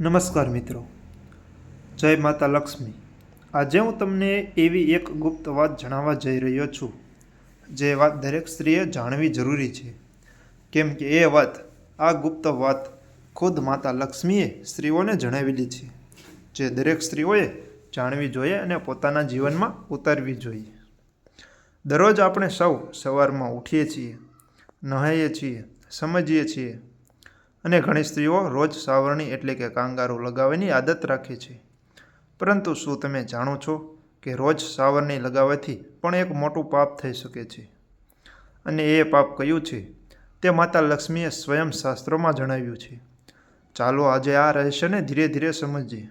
નમસ્કાર મિત્રો. જય માતા લક્ષ્મી. આજે હું તમને એવી એક ગુપ્ત વાત જણાવવા જઈ રહ્યો છું, જે વાત દરેક સ્ત્રીએ જાણવી જરૂરી છે. કેમ કે એ વાત, આ ગુપ્ત વાત ખુદ માતા લક્ષ્મીએ સ્ત્રીઓને જણાવેલી છે, જે દરેક સ્ત્રીઓએ જાણવી જોઈએ અને પોતાના જીવનમાં ઉતારવી જોઈએ. દરરોજ આપણે સૌ સવારમાં ઉઠીએ છીએ, નહાઈએ છીએ, સમજીએ છીએ અને ઘણી સ્ત્રીઓ રોજ સાવરણી એટલે કે કાંગારું લગાવવાની આદત રાખે છે. પરંતુ શું તમે જાણો છો કે રોજ સાવરણી લગાવવાથી પણ એક મોટું પાપ થઈ શકે છે? અને એ પાપ કયું છે? તે માતા લક્ષ્મીએ સ્વયં શાસ્ત્રોમાં જણાવ્યું છે. ચાલો આજે આ રહસ્યને ધીરે ધીરે સમજીએ.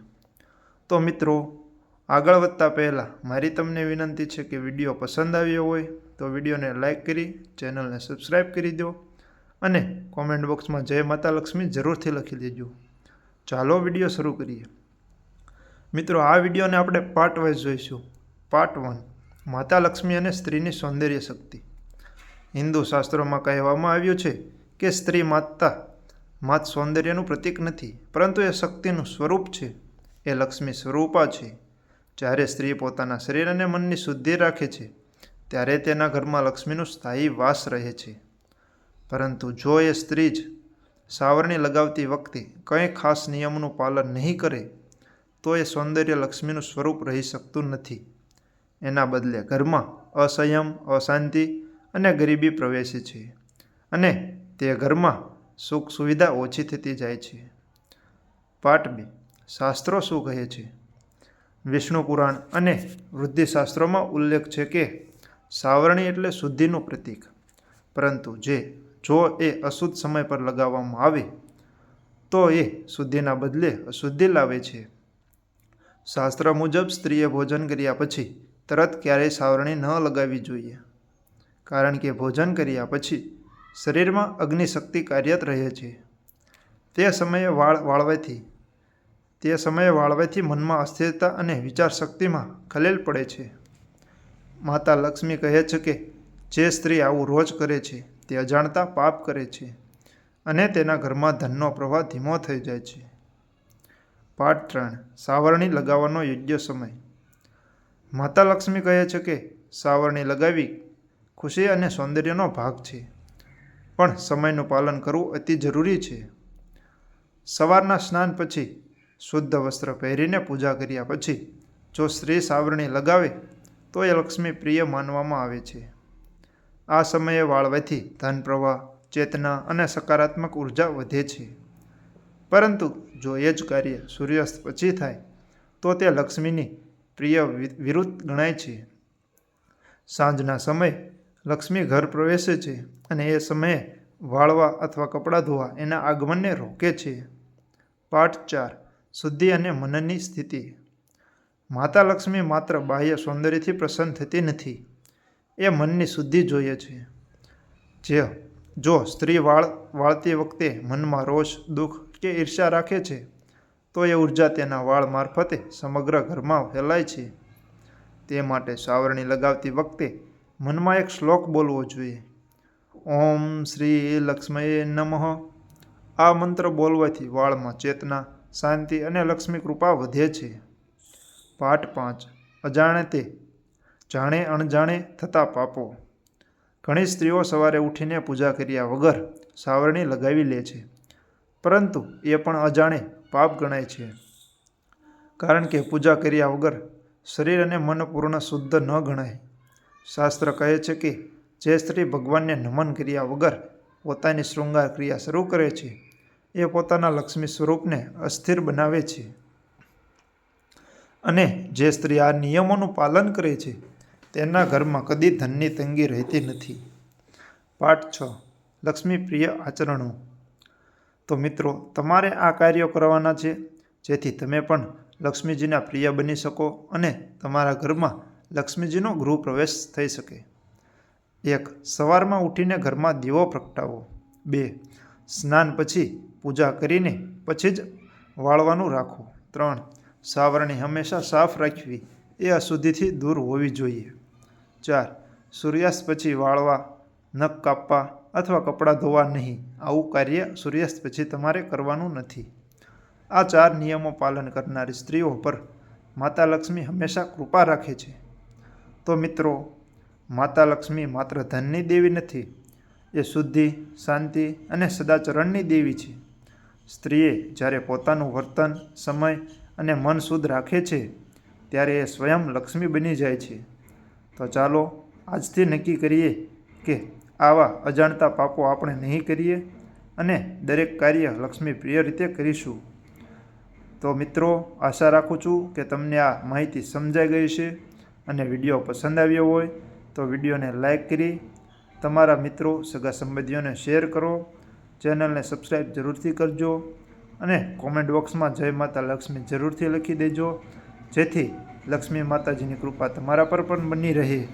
તો મિત્રો, આગળ વધતા પહેલાં મારી તમને વિનંતી છે કે વીડિયો પસંદ આવ્યો હોય તો વિડીયોને લાઇક કરી, ચેનલને સબસ્ક્રાઈબ કરી દો. અને કોમેન્ટ બોક્સમાં જય માતા લક્ષ્મી જરૂરથી લખી દેજો. ચાલો વીડિયો શરૂ કરીએ. મિત્રો, આ વિડીયોને આપણે પાર્ટ વાઇઝ જોઈશું. પાર્ટ વન માતા લક્ષ્મી અને સ્ત્રીની સૌંદર્ય શક્તિ. હિન્દુ શાસ્ત્રોમાં કહેવામાં આવ્યું છે કે સ્ત્રી માતા, માત સૌંદર્યનું પ્રતીક નથી, પરંતુ એ શક્તિનું સ્વરૂપ છે. એ લક્ષ્મી સ્વરૂપા છે. જ્યારે સ્ત્રી પોતાના શરીર અને મનની શુદ્ધિ રાખે છે, ત્યારે તેના ઘરમાં લક્ષ્મીનું સ્થાયી વાસ રહે છે. પરંતુ જો એ સ્ત્રી જ સાવરણી લગાવતી વખતે કંઈ ખાસ નિયમોનું પાલન નહીં કરે, તો એ સૌંદર્ય લક્ષ્મીનું સ્વરૂપ રહી શકતું નથી. એના બદલે ઘરમાં અસંયમ, અશાંતિ અને ગરીબી પ્રવેશે છે અને તે ઘરમાં સુખ સુવિધા ઓછી થતી જાય છે. પાઠ બે, શાસ્ત્રો શું કહે છે? વિષ્ણુ પુરાણ અને વૃદ્ધિશાસ્ત્રોમાં ઉલ્લેખ છે કે સાવરણી એટલે શુદ્ધિનું પ્રતીક, પરંતુ જે જો એ અશુદ્ધ સમય પર લગાવવામાં આવે, તો એ શુદ્ધિના બદલે અશુદ્ધિ લાવે છે. શાસ્ત્ર મુજબ સ્ત્રીએ ભોજન કર્યા પછી તરત ક્યારેય સાવરણી ન લગાવવી જોઈએ, કારણ કે ભોજન કર્યા પછી શરીરમાં અગ્નિશક્તિ કાર્યરત રહે છે. તે સમયે વાળ વાળવાથી, તે સમયે વાળવાથી મનમાં અસ્થિરતા અને વિચાર શક્તિમાં ખલેલ પડે છે. માતા લક્ષ્મી કહે છે કે, જે સ્ત્રી આવું રોજ કરે છે તે અજાણતા પાપ કરે છે અને તેના ઘરમાં ધનનો પ્રવાહ ધીમો થઈ જાય છે. પાઠ ત્રણ, સાવરણી લગાવવાનો યોગ્ય સમય. માતા લક્ષ્મી કહે છે કે, સાવરણી લગાવી ખુશી અને સૌંદર્યનો ભાગ છે, પણ સમયનું પાલન કરવું અતિ જરૂરી છે. સવારના સ્નાન પછી શુદ્ધ વસ્ત્ર પહેરીને પૂજા કર્યા પછી જો સ્ત્રી સાવરણી લગાવે, તો એ લક્ષ્મી પ્રિય માનવામાં આવે છે. આ સમયે વાળવાથી ધન પ્રવાહ, ચેતના અને સકારાત્મક ઊર્જા વધે છે. પરંતુ જો એ જ કાર્ય સૂર્યાસ્ત પછી થાય, તો તે લક્ષ્મીની પ્રિય વિરુદ્ધ ગણાય છે. સાંજના સમયે લક્ષ્મી ઘર પ્રવેશે છે અને એ સમયે વાળવા અથવા કપડાં ધોવા એના આગમનને રોકે છે. પાઠ ચાર, શુદ્ધિ અને મનની સ્થિતિ. માતા લક્ષ્મી માત્ર બાહ્ય સૌંદર્યથી પ્રસન્ન થતી નથી. એ મનની શુદ્ધિ જોઈએ છે. જે જો સ્ત્રી વાળ, વાળતી વખતે મનમાં રોષ, દુઃખ કે ઈર્ષા રાખે છે, તો એ ઊર્જા તેના વાળ મારફતે સમગ્ર ઘરમાં ફેલાય છે. તે માટે સાવરણી લગાવતી વખતે મનમાં એક શ્લોક બોલવો જોઈએ. ઓમ શ્રી લક્ષ્મયે નમઃ. આ મંત્ર બોલવાથી વાળમાં ચેતના, શાંતિ અને લક્ષ્મી કૃપા વધે છે. પાઠ પાંચ. અજાણે તે જાણે અણજાણે થતા પાપો. ઘણી સ્ત્રીઓ સવારે ઉઠીને પૂજા કર્યા વગર સાવરણી લગાવી લે છે. પરંતુ એ પણ અજાણે પાપ ગણાય છે. કારણ કે પૂજા કર્યા વગર શરીર અને મન પૂર્ણ શુદ્ધ ન ગણાય. શાસ્ત્ર કહે છે કે જે સ્ત્રી ભગવાનને નમન કર્યા વગર પોતાની શૃંગાર ક્રિયા શરૂ કરે છે, એ પોતાના લક્ષ્મી સ્વરૂપને અસ્થિર બનાવે છે. અને જે સ્ત્રી આ નિયમોનું પાલન કરે છે તેના ઘરમાં કદી ધનની તંગી રહેતી નથી. પાઠ છ લક્ષ્મી પ્રિય આચરણો. તો મિત્રો, તમારે આ કાર્યો કરવાના છે, જેથી તમે પણ લક્ષ્મીજીના પ્રિય બની શકો અને તમારા ઘરમાં લક્ષ્મીજીનો ગૃહ પ્રવેશ થઈ શકે. એક, સવારમાં ઉઠીને ઘરમાં દીવો પ્રગટાવો. બે, સ્નાન પછી પૂજા કરીને પછી જ વાળવાનું રાખો. ત્રણ, સાવરણી હંમેશા સાફ રાખવી એ અશુદ્ધિથી દૂર હોવી જોઈએ. ચાર સૂર્યાસ્ત પછી વાળવા, નખ કાપવા અથવા કપડાં ધોવા નહીં, આવું કાર્ય સૂર્યાસ્ત પછી તમારે કરવાનું નથી. આ ચાર નિયમો પાલન કરનારી સ્ત્રીઓ પર માતા લક્ષ્મી હંમેશા કૃપા રાખે છે. તો મિત્રો, માતા લક્ષ્મી માત્ર ધનની દેવી નથી, એ શુદ્ધિ, શાંતિ અને સદાચરણની દેવી છે. સ્ત્રીએ જ્યારે પોતાનું વર્તન, સમય અને મન શુદ્ધ રાખે છે, ત્યારે એ સ્વયં લક્ષ્મી બની જાય છે. તો ચાલો આજથી નક્કી કરીએ કે આવા અજાણતા પાપો આપણે નહીં કરીએ અને દરેક કાર્ય લક્ષ્મી પ્રિય રીતે કરીશું. તો મિત્રો, આશા રાખું છું કે તમને આ માહિતી સમજાઈ ગઈ છે અને વીડિયો પસંદ આવ્યો હોય તો વિડીયોને લાઇક કરી તમારા મિત્રો, સગા સંબંધીઓને શેર કરો. ચેનલને સબસ્ક્રાઈબ જરૂરથી કરજો અને કોમેન્ટ બોક્સમાં જય માતા લક્ષ્મી જરૂરથી લખી દેજો. જેથી લક્ષ્મી માતાજીની કૃપા તમારા પર પણ બની રહે.